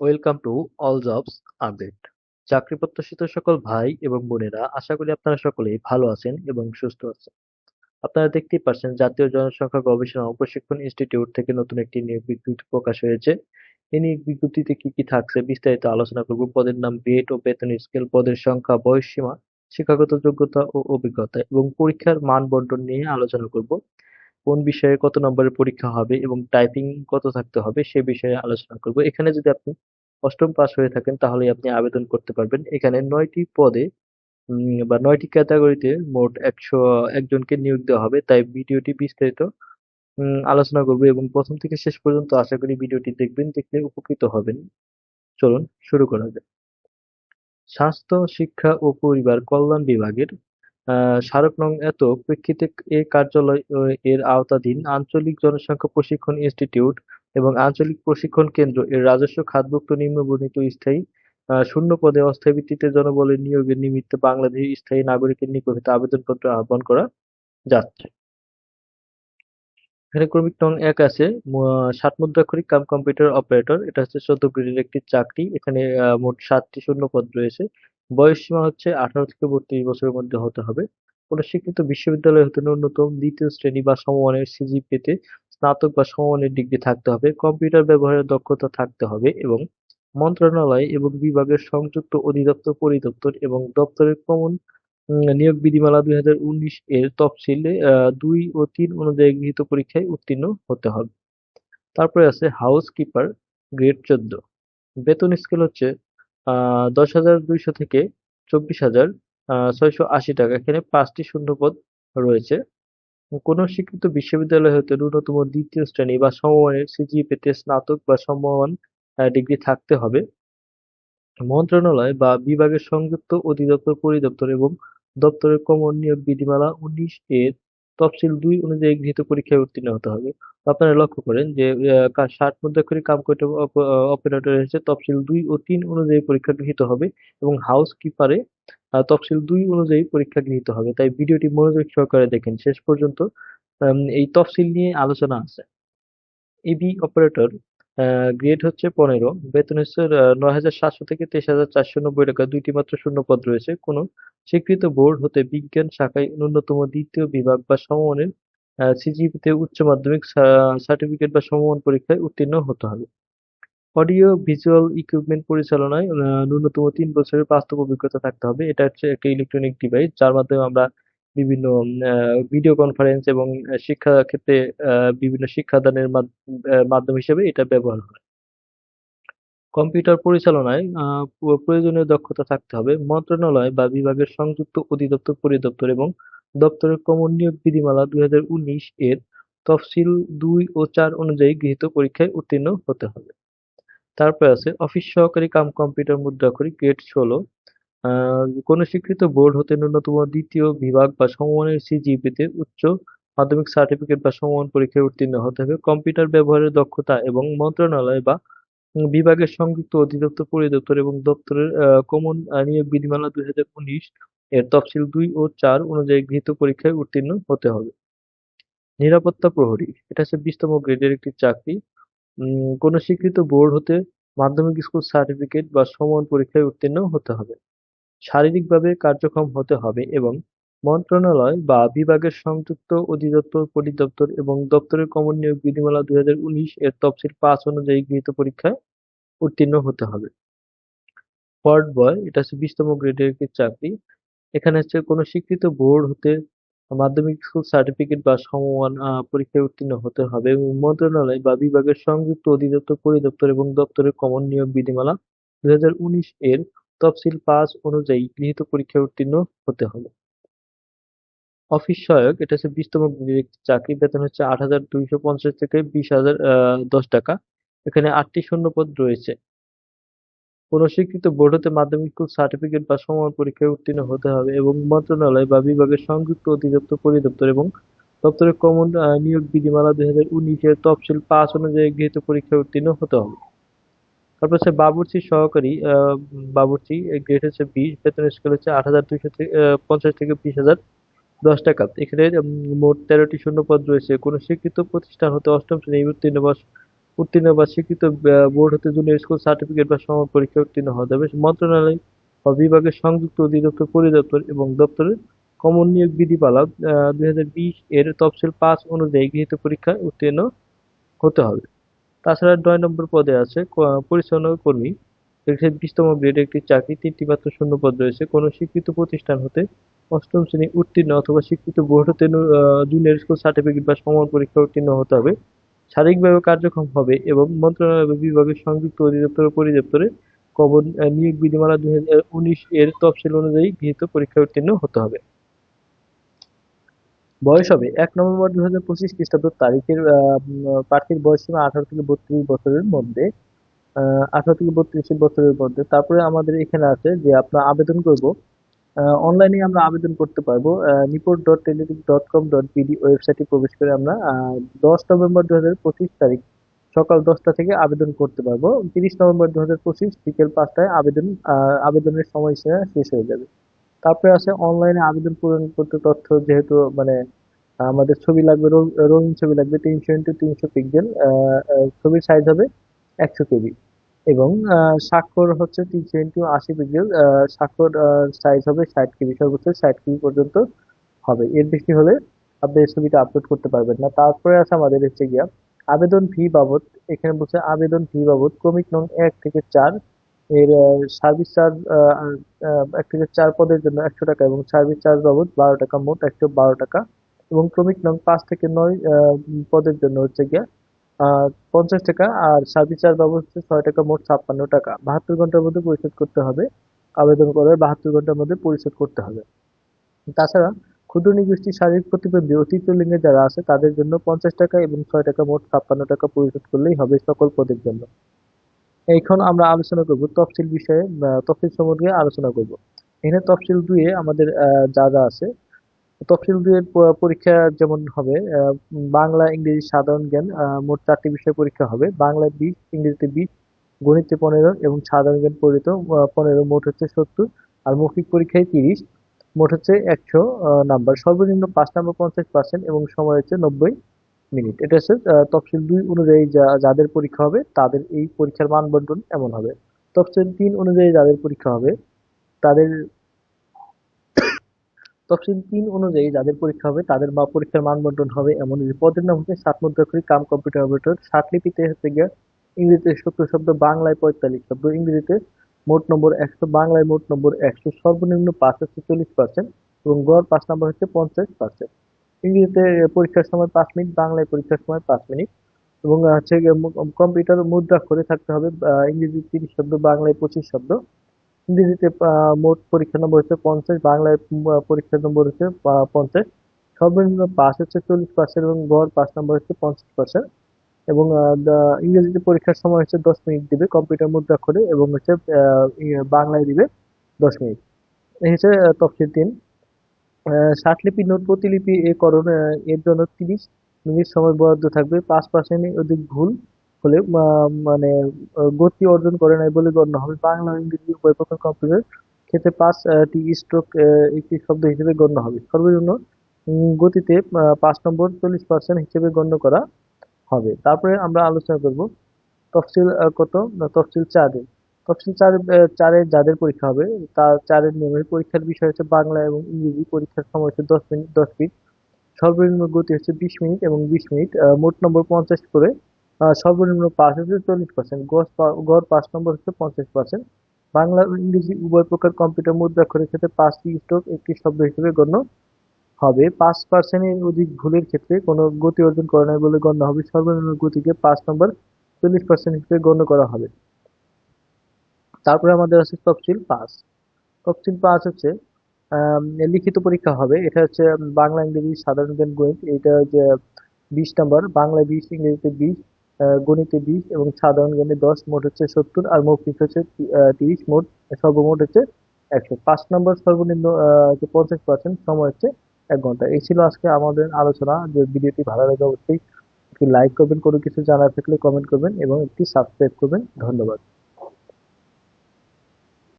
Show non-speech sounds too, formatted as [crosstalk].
Welcome to all jobs update. চাকরি প্রত্যাশিত সকল ভাই এবং বোনেরা, আশা করি আপনারা সকলেই ভালো আছেন এবং সুস্থ আছেন। আপনারা দেখতেই পাচ্ছেন জাতীয় জনসংখ্যা গবেষণা ও প্রশিক্ষণ ইনস্টিটিউট থেকে নতুন একটি নিয়োগ বিজ্ঞপ্তি প্রকাশ হয়েছে। এই নিয়োগ বিজ্ঞপ্তিতে কি কি থাকছে বিস্তারিত আলোচনা করব। পদের নাম গ্রেড ও বেতন স্কেল পদের সংখ্যা, বয়স সীমা, শিক্ষাগত যোগ্যতা ও অভিজ্ঞতা এবং পরীক্ষার মান বন্টন নিয়ে আলোচনা করব। কোন বিষয়ে কত নম্বরের পরীক্ষা হবে এবং টাইপিং কত থাকতে হবে সে বিষয়ে আলোচনা করব। এখানে যদি আপনি অষ্টম পাস হয়ে থাকেন তাহলে আপনি আবেদন করতে পারবেন। এখানে নয়টি পদে বা নয়টি ক্যাটাগরিতে মোট একশো একজনকে নিয়োগ দেওয়া হবে। তাই ভিডিওটি বিস্তারিত আলোচনা করব এবং প্রথম থেকে শেষ পর্যন্ত আশা করি ভিডিওটি দেখবেন, দেখলে উপকৃত হবেন। চলুন, শুরু করা যাক। স্বাস্থ্য, শিক্ষা ও পরিবার কল্যাণ বিভাগের স্মারক নং এত প্রেক্ষিতে এ কার্যালয় এর আওতাধীন আঞ্চলিক জনসংখ্যা প্রশিক্ষণ ইনস্টিটিউট এবং আঞ্চলিক প্রশিক্ষণ কেন্দ্র। এর রাজস্ব খাতভুক্ত নিম্নবর্ণিত স্থায়ী শূন্য পদে অস্থায়ী ভিত্তিতে জনবলের নিয়োগের নিমিত্তে বাংলাদেশী স্থায়ী নাগরিকের নিকট হতে আবেদনপত্র আহ্বান করা যাচ্ছে। এখানে ক্রমিক নং এক আছে সাত মুদ্রাক্ষরিক কাম কম্পিউটার অপারেটর। এটা হচ্ছে চোদ্দ গ্রেডের একটি চাকরি। এখানে মোট সাতটি শূন্য পদ রয়েছে। বয়স সীমা হচ্ছে আঠারো থেকে বত্রিশ বছরের মধ্যে হতে হবে। কোনো স্বীকৃত বিশ্ববিদ্যালয় হতে ন্যূনতম দ্বিতীয় শ্রেণি বা সমমানের সিজি পেতে স্নাতক বা সমমানের ডিগ্রি থাকতে হবে। কম্পিউটার ব্যবহারের দক্ষতা থাকতে হবে এবং মন্ত্রণালয় এবং বিভাগের সংযুক্ত অধিদপ্তর, পরিদপ্তর এবং দপ্তরের কমন নিয়োগ বিধিমালা দুই হাজার উনিশ এর তফসিলে দুই ও তিন অনুযায়ী গৃহীত পরীক্ষায় উত্তীর্ণ হতে হবে। তারপরে আছে হাউস কিপার গ্রেড চোদ্দ। বেতন স্কেল হচ্ছে দশ হাজার দুইশো থেকে চব্বিশ হাজার ছয়শো আশি টাকা। এখানে পাঁচটি শূন্যপদ রয়েছে। কোনো স্বীকৃত বিশ্ববিদ্যালয় হতে ন্যূনতম দ্বিতীয় শ্রেণি বা সমমানের পেতে স্নাতক বা সমমান ডিগ্রি থাকতে হবে। মন্ত্রণালয় বা বিভাগের সংযুক্ত অধিদপ্তর, পরিদপ্তর এবং দপ্তরের কমন নিয়োগ বিধিমালা উনিশ এর তফসিল দুই অনুযায়ী গৃহীত পরীক্ষায় উত্তীর্ণ হতে হবে। আপনারা লক্ষ্য করেন যে ষাট মধ্যাক্ষরী কাম কয়টা অপারেটর এসেছে? তফসিল দুই ও তিন অনুযায়ী পরীক্ষা গৃহীত হবে এবং হাউস কিপারে তফসিল দুই অনুযায়ী পরীক্ষা গৃহীত হবে। তাই ভিডিওটি মনোযোগ সহকারে দেখেন। শেষ পর্যন্ত এই তফসিল নিয়ে আলোচনা আছে। এবি অপারেটর গ্রেড হচ্ছে পনেরো। বেতন হচ্ছে নয় হাজার সাতশো থেকে তেইশ হাজার চারশো নব্বই টাকা। দুইটি মাত্র শূন্য পদ রয়েছে। কোনো স্বীকৃত বোর্ড হতে বিজ্ঞান শাখায় ন্যূনতম দ্বিতীয় বিভাগ বা সমমানের সিজিপিতে উচ্চ মাধ্যমিক সার্টিফিকেট বা সমমান পরীক্ষায় উত্তীর্ণ হতে হবে। অডিও ভিজুয়াল ইকুইপমেন্ট পরিচালনায় ন্যূনতম তিন বছরের বাস্তব অভিজ্ঞতা থাকতে হবে। এটা হচ্ছে একটা ইলেকট্রনিক ডিভাইস যার মাধ্যমে আমরা বিভিন্ন ভিডিও কনফারেন্স এবং শিক্ষা ক্ষেত্রে বিভিন্ন শিক্ষাদানের মাধ্যম হিসেবে এটা ব্যবহার হয়। কম্পিউটার পরিচালনায় প্রয়োজনীয় দক্ষতা থাকতে হবে। মন্ত্রণালয় বা বিভাগের সংযুক্ত অধিদপ্তর, পরিদপ্তর এবং দপ্তরের কমন নিয়োগ বিধিমালা দুই হাজার উনিশ এর তফসিল দুই ও চার অনুযায়ী গৃহীত পরীক্ষায় উত্তীর্ণ হতে হবে। তারপর আছে, অফিস সহকারী কাম কম্পিউটার মুদ্রাক্ষরিক গ্রেড ষোলো কোনো স্বীকৃত বোর্ড হতে ন্যূনতম দ্বিতীয় বিভাগ বা সমমানের সিজিপিতে উচ্চ মাধ্যমিক সার্টিফিকেট বা সমমান পরীক্ষায় উত্তীর্ণ হতে হবে। কম্পিউটার ব্যবহারের দক্ষতা এবং মন্ত্রণালয় বা বিভাগের সংযুক্ত অধিদপ্তর, পরিদপ্তর এবং দপ্তরের কমন নিয়োগ বিধিমালা দুই হাজার উনিশ এর তফসিল দুই ও চার অনুযায়ী গৃহীত পরীক্ষায় উত্তীর্ণ হতে হবে। নিরাপত্তা প্রহরী, এটা হচ্ছে বিশতম গ্রেডের একটি চাকরি। কোনো স্বীকৃত বোর্ড হতে মাধ্যমিক স্কুল সার্টিফিকেট বা সমান পরীক্ষায় উত্তীর্ণ হতে হবে। শারীরিকভাবে কার্যক্ষম হতে হবে এবং মন্ত্রণালয় বা বিভাগের সংযুক্ত অধিদপ্তর, পরিদপ্তর এবং দপ্তরের কমন নিয়োগ বিধিমালা দুই হাজার উনিশ এর তফসিল পাঁচ অনুযায়ী গৃহীত পরীক্ষায় উত্তীর্ণ হতে হবে। ওয়ার্ড বয় এটা হচ্ছে বিশতম গ্রেডের একটি চাকরি। এখানে হচ্ছে কোনো স্বীকৃত বোর্ড হতে মাধ্যমিক স্কুল সার্টিফিকেট বা সমমান পরীক্ষায় উত্তীর্ণ হতে হবে এবং মন্ত্রণালয় বা বিভাগের সংযুক্ত অধিদপ্তর, পরিদপ্তর এবং দপ্তরের কমন নিয়োগ বিধিমালা দুই হাজার উনিশ এর তফসিল পাঁচ অনুযায়ী গৃহীত পরীক্ষায় উত্তীর্ণ হতে হবে। অফিস সহায়ক, এটা হচ্ছে বিশতম চাকরি, বেতন হচ্ছে আট হাজার দুইশো পঞ্চাশ থেকে বিশ হাজার দশ টাকা। এখানে আটটি শূন্যপদ রয়েছে। কোন স্বীকৃত বোর্ড হতে মাধ্যমিক সার্টিফিকেট বা সমান পরীক্ষায় উত্তীর্ণ হতে হবে এবং মন্ত্রণালয় বা বিভাগের সংযুক্ত অধিদপ্তর, পরিদপ্তর এবং দপ্তরের কমন নিয়োগ বিধিমালা দুই হাজার উনিশের তফসিল পাঁচ অনুযায়ী গৃহীত পরীক্ষায় উত্তীর্ণ হতে হবে। তারপর হচ্ছে বাবুর্চি সহকারী বাবুর্চি গ্রেড হচ্ছে বিশ, বেতন স্কেল হচ্ছে আট হাজার দুইশো পঞ্চাশ থেকে বিশ হাজার দশ টাকা। এখানে মোট তেরোটি শূন্য পদ রয়েছে। কোনো স্বীকৃত প্রতিষ্ঠান হতে অষ্টম শ্রেণি উত্তীর্ণ বা উত্তীর্ণ বা স্বীকৃত বোর্ড হতে জুনিয়র স্কুল সার্টিফিকেট বা সমান পরীক্ষা উত্তীর্ণ হতে হবে মন্ত্রণালয় বা বিভাগের সংযুক্ত অধিদপ্তর, পরিদপ্তর এবং দপ্তরের কমন নিয়োগ বিধিমালা দুই হাজার বিশ এর তফসিল পাঁচ অনুযায়ী গৃহীত পরীক্ষায় উত্তীর্ণ হতে হবে। তাছাড়া নয় নম্বর পদে আছে পরিচালনা কর্মী। এক্ষেত্রে বিশতম গ্রেডে, একটি চাকরি, তিনটি মাত্র শূন্য পদ রয়েছে। কোনো স্বীকৃত প্রতিষ্ঠান হতে অষ্টম শ্রেণি উত্তীর্ণ অথবা স্বীকৃত বোর্ড হতে জুনিয়র স্কুল সার্টিফিকেট বা সমান পরীক্ষা উত্তীর্ণ হতে হবে। শারীরিকভাবে কার্যক্ষম হবে এবং মন্ত্রণালয় বিভাগের সংযুক্ত অধিদপ্তর ও পরিদপ্তরে কবর নিয়োগ বিধিমালা দুই হাজার উনিশ এর তফসিল অনুযায়ী গৃহীত পরীক্ষায় উত্তীর্ণ হতে হবে। বয়স হবে? এক নভেম্বর দুই হাজার পঁচিশ খ্রিস্টাব্দ তারিখের প্রার্থীর বয়স সীমা আঠারো থেকে বত্রিশ বছরের মধ্যে। আঠারো থেকে বত্রিশ বছরের মধ্যে। তারপরে আমাদের এখানে আছে যে আপনার আবেদন করব। অনলাইনে আমরা আবেদন করতে পারব। NIPORT dot teletalk dot com dot BD ওয়েবসাইটে প্রবেশ করে আমরা দশ নভেম্বর দু হাজার পঁচিশ তারিখ সকাল দশটা থেকে আবেদন করতে পারব। তিরিশ নভেম্বর দু হাজার পঁচিশ বিকেল পাঁচটায় আবেদন আবেদনের সময়সীমা শেষ হয়ে যাবে। তারপরে আছে অনলাইনে আবেদন পূরণ করতে তথ্য যেহেতু মানে আমাদের ছবি লাগবে রঙিন ছবি লাগবে, তিনশো ইন্টু তিনশো পিক্সেল ছবির সাইজ হবে একশো কেবি। এবং স্বাক্ষর হচ্ছে তিনশো ইন্টু আশি পিক্সেল স্বাক্ষর সাইজ হবে ষাট কেবি, সর্বোচ্চ ষাট কেবি পর্যন্ত হবে। এর বেশি হলে আপনি ছবিটা আপলোড করতে পারবেন না। তারপরে আছে আমাদের হচ্ছে গিয়া আবেদন ফি বাবদ। এখানে বলছে আবেদন ফি বাবদ, ক্রমিক নং এক থেকে চার এর সার্ভিস চার্জ এক থেকে চার পদের জন্য একশো টাকা এবং সার্ভিস চার্জ বাবদ বারো টাকা, মোট একশো বারো টাকা এবং ক্রমিক নং পাঁচ থেকে নয় পদের জন্য হচ্ছে গিয়া পঞ্চাশ টাকা আর সার্ভিস চার্জ বাবদ হচ্ছে ছয় টাকা, মোট ছাপ্পান্ন টাকা। বাহাত্তর ঘণ্টার মধ্যে পরিশোধ করতে হবে। আবেদন করার বাহাত্তর ঘণ্টার মধ্যে পরিশোধ করতে হবে। তাছাড়া ক্ষুদ্র নিগোষ্ঠী শারীরিক প্রতিবন্ধী তৃতীয় লিঙ্গে যারা আছে, তাদের জন্য পঞ্চাশ টাকা এবং ছয় টাকা, মোট ছাপ্পান্ন টাকা পরিশোধ করলেই হবে সকল পদের জন্য। এখন আমরা আলোচনা করব তফসিল বিষয়ে তফসিল সম্পর্কে আলোচনা করব। এখানে তফসিল দুয়ে আমাদের যা যা আছে। তফসিল দুয়ের পরীক্ষা যেমন হবে বাংলা, ইংরেজি, সাধারণ জ্ঞান মোট চারটি বিষয়ে পরীক্ষা হবে। বাংলায় বিশ, ইংরেজিতে বিশ, গণিতে পনেরো এবং সাধারণ জ্ঞান পরিত পনেরো, মোট হচ্ছে সত্তর, আর মৌখিক পরীক্ষায় তিরিশ, মোট হচ্ছে একশো নাম্বার। সর্বনিম্ন পাঁচ নাম্বার পঞ্চাশ পার্সেন্ট এবং সময় হচ্ছে নব্বই। মিনিট। এটা হচ্ছে তফসিল দুই অনুযায়ী যা, যাদের পরীক্ষা হবে, তাদের এই পরীক্ষার মান বন্টন এমন হবে। তফসিল তিন অনুযায়ী যাদের পরীক্ষা হবে, তাদের [coughs] তফসিল তিন অনুযায়ী যাদের পরীক্ষা হবে, তাদের বা পরীক্ষার মান বন্টন হবে এমন পদের নাম হচ্ছে সাত মুদ্রাক্ষরিক কাম কম্পিউটার অপারেটর। ষাট লিপিতে হচ্ছে গিয়ে ইংরেজিতে সত্তর শব্দ, বাংলায় পঁয়তাল্লিশ শব্দ, ইংরেজিতে মোট নম্বর একশো, বাংলায় মোট নম্বর একশো, সর্বনিম্ন পাঁচ হচ্ছে চল্লিশ পার্সেন্ট এবং গড় পাঁচ নম্বর হচ্ছে পঞ্চাশ পার্সেন্ট ইংরেজিতে পরীক্ষার সময় পাঁচ মিনিট, বাংলায় পরীক্ষার সময় পাঁচ মিনিট এবং হচ্ছে কম্পিউটার মুদ্রা করে থাকতে হবে ইংরেজি তিরিশ শব্দ, বাংলায় পঁচিশ শব্দ। ইংরেজিতে মোট পরীক্ষা নম্বর হচ্ছে পঞ্চাশ, বাংলায় পরীক্ষা নম্বর হচ্ছে পঞ্চাশ। সর্বনিম্ন পাস হচ্ছে চল্লিশ পার্সেন্ট এবং গড় পাস নম্বর হচ্ছে পঞ্চাশ পার্সেন্ট এবং ইংরেজিতে পরীক্ষার সময় হচ্ছে দশ মিনিট দিবে কম্পিউটার মুদ্রা করে এবং হচ্ছে বাংলায় দিবে দশ মিনিট। এই হচ্ছে তফসিল তিন। ষাটলিপি নোট প্রতিলিপি এ করণ এর জন্য তিরিশ মিনিট সময় বরাদ্দ থাকবে। পাঁচ পার্সেন্টের অধিক ভুল হলে মানে গতি অর্জন করে নাই বলে গণ্য হবে। বাংলা, ইংরেজি প্রকার কম্পিউটার ক্ষেত্রে পাঁচ পাঁচটি স্ট্রোক একটি শব্দ হিসেবে গণ্য হবে। সর্বজন্য গতিতে পাঁচ নম্বর চল্লিশ পার্সেন্ট হিসেবে গণ্য করা হবে। তারপরে আমরা আলোচনা করব তফসিল কত? তফসিল চারে। তফসিল চার চারে যাদের পরীক্ষা হবে, তার চারের নিয়মের পরীক্ষার বিষয় হচ্ছে বাংলা এবং ইংরেজি পরীক্ষার সময় হচ্ছে দশ মিনিট দশ মিনিট। সর্বনিম্ন গতি হচ্ছে বিশ মিনিট এবং বিশ মিনিট। মোট নম্বর পঞ্চাশ করে সর্বনিম্ন পাস হচ্ছে চল্লিশ পার্সেন্ট গড় পাস নম্বর হচ্ছে পঞ্চাশ পার্সেন্ট বাংলা ও ইংরেজি উভয় প্রকার কম্পিউটার মুদ্রাক্ষরের ক্ষেত্রে পাঁচটি স্ট্রোক একটি শব্দ হিসেবে গণ্য হবে। পাঁচ পার্সেন্টের অধিক ভুলের ক্ষেত্রে কোনো গতি অর্জন করে নাই বলে গণ্য হবে। সর্বনিম্ন গতিকে পাঁচ নম্বর চল্লিশ পার্সেন্ট হিসেবে গণ্য করা হবে। তারপরে আমাদের আছে তফসিল পাস তফসিল পাস হচ্ছে লিখিত পরীক্ষা হবে। এটা হচ্ছে বাংলা, ইংরেজি, সাধারণ জ্ঞান, গণিত। এটা যে বিশ নম্বর। বাংলায় বিশ, ইংরেজিতে বিশ গণিতে বিশ এবং সাধারণ জ্ঞানে দশ। মোট হচ্ছে সত্তর আর মৌখিক হচ্ছে তিরিশ। মোট, সর্বমোট হচ্ছে একশো। পাঁচ নম্বর সর্বনিম্ন পঞ্চাশ পার্সেন্ট সময় হচ্ছে এক ঘণ্টা। এই ছিল আজকে আমাদের আলোচনা। যে ভিডিওটি ভালো লাগে, অবশ্যই একটি লাইক করবেন। কোনো কিছু জানার থাকলে কমেন্ট করবেন এবং একটি সাবস্ক্রাইব করবেন। ধন্যবাদ।